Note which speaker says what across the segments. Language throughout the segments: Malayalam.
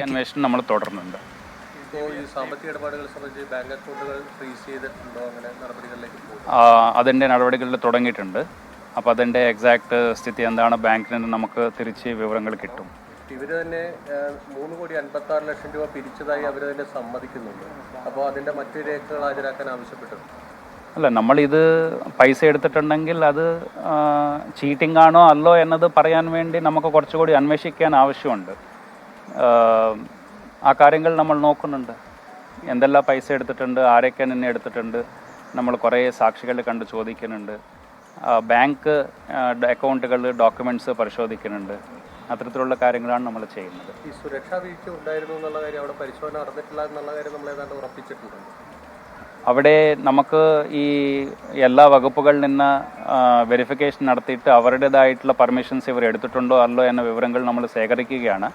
Speaker 1: അന്വേഷണം നമ്മൾ തുടരുന്നുണ്ട്
Speaker 2: ഈ സാമ്പത്തിക ഇടപാടുകൾ സംബന്ധിച്ച് ബാങ്ക് അക്കൗണ്ടുകൾ ഫ്രീസ് ചെയ്തിട്ടുണ്ടോ? അങ്ങനെ നടപടികളിലേക്ക് പോകും.
Speaker 1: ആ, അതിന്റെ നടപടികളിൽ തുടങ്ങിയിട്ടുണ്ട്. അപ്പോൾ അതിന്റെ എക്സാക്ട് സ്ഥിതി എന്താണ്? ബാങ്കിൽ നിന്ന് നമുക്ക് തിരിച്ച് വിവരങ്ങൾ കിട്ടും.
Speaker 2: ഇവർ തന്നെ മൂന്ന് കോടി അൻപത്തി ആറ് ലക്ഷം രൂപ പിരിച്ചതായി അവർ തന്നെ സമ്മതിക്കുന്നുണ്ട്. അപ്പോൾ അതിന്റെ മറ്റു രേഖകൾ ഹാജരാക്കാൻ ആവശ്യപ്പെട്ടു.
Speaker 1: അല്ല നമ്മളിത് പൈസ എടുത്തിട്ടുണ്ടെങ്കിൽ അത് ചീറ്റിംഗ് ആണോ അല്ലോ എന്നത് പറയാൻ വേണ്ടി നമുക്ക് കുറച്ചുകൂടി അന്വേഷിക്കാൻ ആവശ്യമുണ്ട്. ആ, കാര്യങ്ങൾ നമ്മൾ നോക്കുന്നുണ്ട്. എന്തെല്ലാം പൈസ എടുത്തിട്ടുണ്ട് ആരൊക്കെ നിന്ന് എടുത്തിട്ടുണ്ട് നമ്മൾ കുറേ സാക്ഷികളെ കണ്ട് ചോദിക്കുന്നുണ്ട്. ബാങ്ക് അക്കൗണ്ടുകൾ ഡോക്യുമെന്റ്സ് പരിശോധിക്കുന്നുണ്ട്. അത്തരത്തിലുള്ള കാര്യങ്ങളാണ് നമ്മൾ ചെയ്യുന്നത്.
Speaker 2: ഈ സുരക്ഷാ വീഴ്ച ഉണ്ടായിരുന്നു എന്നുള്ള കാര്യം അവിടെ പരിശോധന നടന്നിട്ടില്ല എന്നുള്ള കാര്യം നമ്മൾ ഏതാണ്ട് ഉറപ്പിച്ചിട്ടുണ്ട്.
Speaker 1: അവിടെ നമുക്ക് ഈ എല്ലാ വകുപ്പുകളിൽ നിന്ന് വെരിഫിക്കേഷൻ നടത്തിയിട്ട് അവരുടേതായിട്ടുള്ള പെർമിഷൻസ് ഇവർ എടുത്തിട്ടുണ്ടോ അല്ലോ എന്ന വിവരങ്ങൾ നമ്മൾ ശേഖരിക്കുകയാണ്.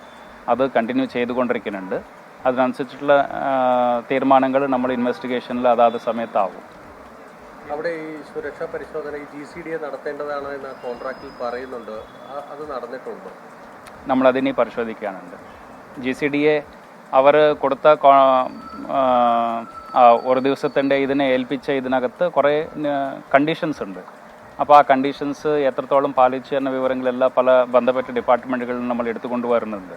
Speaker 1: അത് കണ്ടിന്യൂ ചെയ്തുകൊണ്ടിരിക്കുന്നുണ്ട്. അതിനനുസരിച്ചിട്ടുള്ള തീരുമാനങ്ങൾ നമ്മൾ ഇൻവെസ്റ്റിഗേഷനിൽ അതാത് സമയത്താവും.
Speaker 2: അവിടെ ഈ സുരക്ഷാ പരിശോധന ഈ ജി സി ഡി എ നടത്തേണ്ടതാണ് എന്ന് കോൺട്രാക്റ്റിൽ പറയുന്നുണ്ട്. അത് നടന്നിട്ടുണ്ടോ?
Speaker 1: നമ്മളതിനി പരിശോധിക്കാനുണ്ട്. ജി സി ഡി എ അവർ കൊടുത്ത ഒരു ദിവസത്തിന്റെ ഇതിനെ ഏൽപ്പിച്ച ഇതിനകത്ത് കുറേ കണ്ടീഷൻസ് ഉണ്ട്. അപ്പോൾ ആ കണ്ടീഷൻസ് എത്രത്തോളം പാലിച്ചു എന്ന വിവരങ്ങളെല്ലാം പല ബന്ധപ്പെട്ട ഡിപ്പാർട്ട്മെന്റുകളിൽ നമ്മൾ എടുത്തുകൊണ്ട് വരുന്നുണ്ട്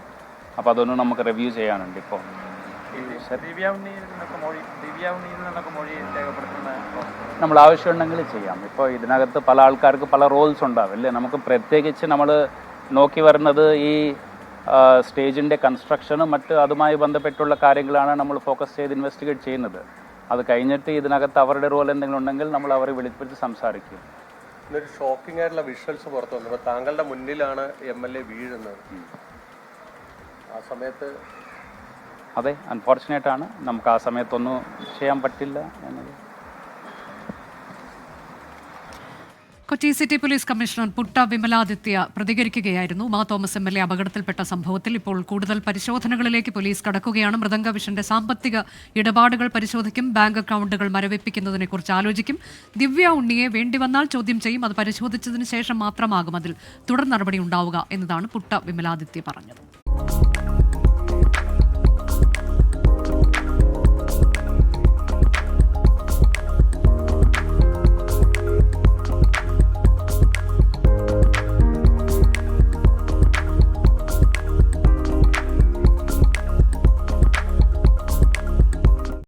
Speaker 1: അപ്പോൾ അതൊന്നും നമുക്ക് റിവ്യൂ ചെയ്യാനുണ്ട് ഇപ്പോൾ നമ്മൾ ആവശ്യമുണ്ടെങ്കിൽ ചെയ്യാം. ഇപ്പോൾ ഇതിനകത്ത് പല ആൾക്കാർക്ക് പല റോൾസ് ഉണ്ടാവും അല്ലേ നമുക്ക് പ്രത്യേകിച്ച് നമ്മൾ നോക്കി വരുന്നത് ഈ സ്റ്റേജിന്റെ കൺസ്ട്രക്ഷനും മറ്റ് അതുമായി ബന്ധപ്പെട്ടുള്ള കാര്യങ്ങളാണ് നമ്മൾ ഫോക്കസ് ചെയ്ത് ഇൻവെസ്റ്റിഗേറ്റ് ചെയ്യുന്നത്. അത് കഴിഞ്ഞിട്ട് ഇതിനകത്ത് അവരുടെ റോൾ എന്തെങ്കിലും ഉണ്ടെങ്കിൽ നമ്മൾ അവരെ വിളിപ്പിച്ച് സംസാരിക്കും.
Speaker 2: ഇന്നൊരു ഷോക്കിംഗ് ആയിട്ടുള്ള വിഷ്വൽസ് പുറത്തു വന്നു. താങ്കളുടെ മുന്നിലാണ് എം എൽ എ വീഴുന്നത്. ആ സമയത്ത്
Speaker 1: അതെ അൺഫോർച്ചുനേറ്റ് ആണ്. നമുക്ക് ആ സമയത്തൊന്നും ചെയ്യാൻ പറ്റില്ല എന്നത്.
Speaker 3: Kochi city police commissioner Putta Vimaladitya പ്രതികരിക്കുകയായിരുന്നു. മാ തോമസ് എം എൽ എ അപകടത്തിൽപ്പെട്ട സംഭവത്തിൽ ഇപ്പോൾ കൂടുതൽ പരിശോധനകളിലേക്ക് പോലീസ് കടക്കുകയാണ്. മൃദംഗ വിഷന്റെ സാമ്പത്തിക ഇടപാടുകൾ പരിശോധിക്കും. ബാങ്ക് അക്കൗണ്ടുകൾ മരവിപ്പിക്കുന്നതിനെക്കുറിച്ച് ആലോചിക്കും. ദിവ്യ ഉണ്ണിയെ വേണ്ടി വന്നാൽ ചോദ്യം ചെയ്യും. അത് പരിശോധിച്ചതിന് ശേഷം മാത്രമാകും അതിൽ തുടർ നടപടി ഉണ്ടാവുക എന്നതാണ് പുട്ട വിമലാദിത്യ പറഞ്ഞത്.